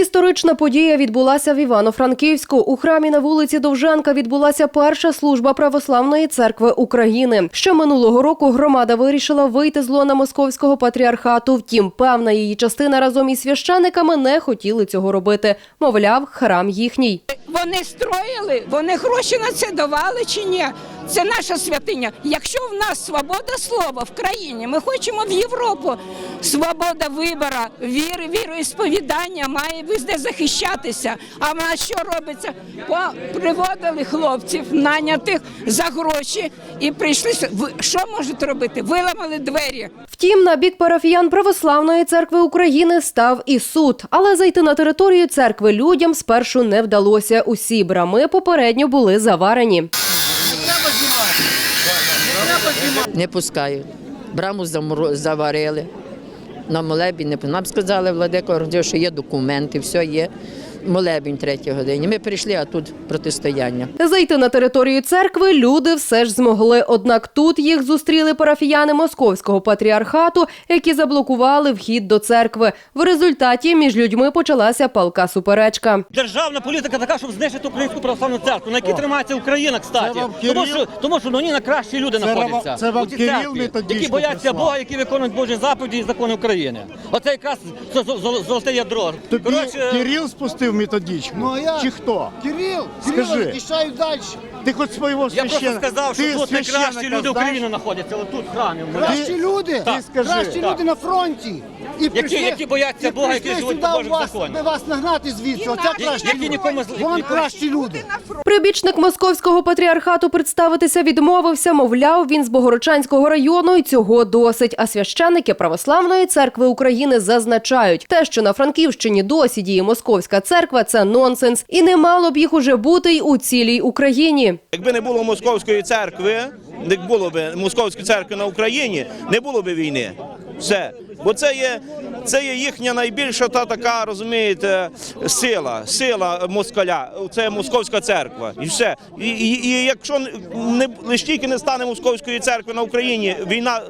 Історична подія відбулася в Івано-Франківську. У храмі на вулиці Довженка відбулася перша служба Православної церкви України. Ще минулого року громада вирішила вийти з лона московського патріархату. Втім, певна її частина разом із священиками не хотіли цього робити. Мовляв, храм їхній. Вони строїли, вони гроші на це давали чи ні? Це наша святиня. Якщо в нас свобода слова в країні, ми хочемо в Європу. Свобода вибору, віри, віроісповідання має везде захищатися. А в нас що робиться? Приводили хлопців, нанятих за гроші і прийшли. Що можуть робити? Виламали двері. Втім, на бік парафіян Православної церкви України став і суд. Але зайти на територію церкви людям спершу не вдалося. Усі брами попередньо були заварені. Не пускають. Браму заварили. На молебі не нам сказали, владико, що є документи, все є. Молебінь третій годині. Ми прийшли, а тут протистояння. Зайти на територію церкви люди все ж змогли. Однак тут їх зустріли парафіяни московського патріархату, які заблокували вхід до церкви. В результаті між людьми почалася палка суперечка. Державна політика така, щоб знищити українську православну церкву, на якій тримається Україна, кстати. Тому що тому що на ній на кращі люди Це знаходяться. це вам Кирил церкві, методичку які бояться прислав. Бога, які виконують Божі заповіді і закони України. Оце якраз зо- зо- золоте ядро. Тобі Коротше, Кирил спустив методичку? Ну, а я? Чи хто? Кирил, Скажи. Кирил, захищаю далі. Ти хоч свого я просто священника. сказав, Ти що тут найкращі люди знаєш? України знаходяться, отут в храмі. в Кращі люди, Ти скажи. кращі Так. люди на фронті. І прийшли, які бояться і Бога, прийшли які живуть сюди по Божих вас, законах. де вас нагнати звідси. Оце кращі які люди. нікому Вон нікому- кращі люди. Прибічник московського патріархату представитися відмовився. Мовляв, він з Богородчанського району і цього досить. А священники Православної церкви України зазначають, те, що на Франківщині досі діє московська церква, це нонсенс, і не мало б їх уже бути й у цілій Україні. Якби не було московської церкви, не було б московської церкви на Україні, не було б війни. Все. Бо це є, це є їхня найбільша та така, розумієте, сила, сила москаля. Це московська церква. І все. І, і, і якщо не лише тільки не стане московської церкви на Україні, війна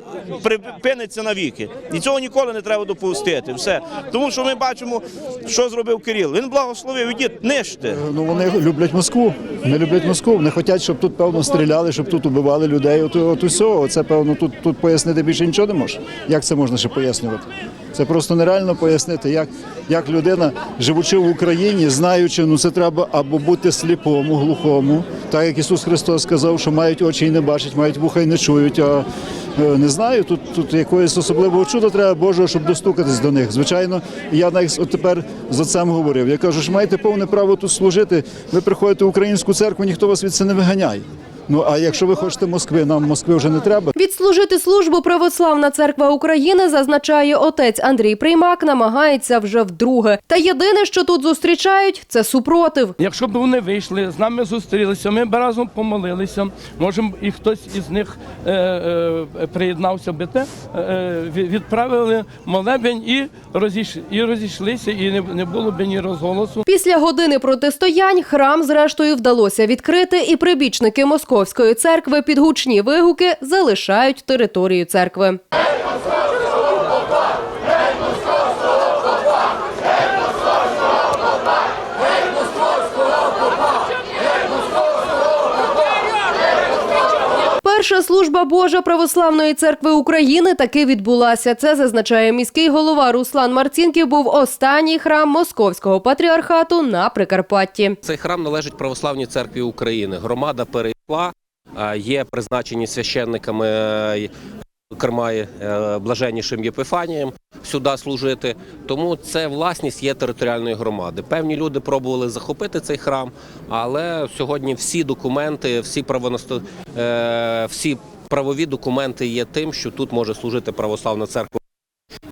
припиниться навіки. І цього ніколи не треба допустити. Все. Тому що ми бачимо, що зробив Кирил. Він благословив, ідіть, нищте. Ну вони люблять Москву. Вони люблять Москву. Вони хочуть, щоб тут певно стріляли, щоб тут убивали людей. От, от усього. Це певно тут, тут пояснити більше нічого не може. Як це можна ще пояснювати? Це просто нереально пояснити, як, як людина, живучи в Україні, знаючи, ну це треба або бути сліпому, глухому, так як Ісус Христос сказав, що мають очі і не бачать, мають вуха і не чують. А е, не знаю, тут, тут якогось особливого чуда треба Божого, щоб достукатись до них. Звичайно, я навіть от тепер з отцем говорив. Я кажу, що маєте повне право тут служити. Ви приходите в українську церкву, ніхто вас від це не виганяє. Ну а якщо ви хочете Москви, нам Москви вже не треба. Відслужити службу Православна церква України, зазначає отець Андрій Приймак, намагається вже вдруге. Та єдине, що тут зустрічають, це супротив. Якщо б вони вийшли, з нами зустрілися, ми б разом помолилися. Може, і хтось із них е, е, приєднався би те, е, відправили молебень і, розійш, і розійшлися, і не, не було б ні розголосу. Після години протистоянь храм зрештою вдалося відкрити, і прибічники московської церкви під гучні вигуки залишають територію церкви. Перша служба Божа Православної церкви України таки відбулася. Це зазначає міський голова Руслан Марцінків. Був останній храм московського патріархату на Прикарпатті. Цей храм належить Православній церкві України. Громада перейшла, є призначені священниками е, Кермає е, блаженнішим Єпифанієм сюди служити. Тому це власність є територіальної громади. Певні люди пробували захопити цей храм, але сьогодні всі документи, всі правоносто... е, всі правові документи є тим, що тут може служити православна церква.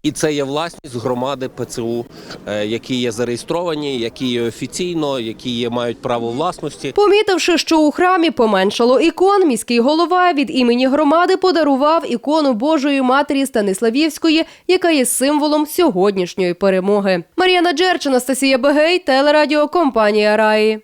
І це є власність громади ПЦУ, е, які є зареєстровані, які є офіційно, які є, мають право власності. Помітивши, що у храмі поменшало ікон, міський голова від імені громади подарував ікону Божої Матері Станиславівської, яка є символом сьогоднішньої перемоги. Мар'яна Джерч, Анастасія Бегей, телерадіокомпанія Раї.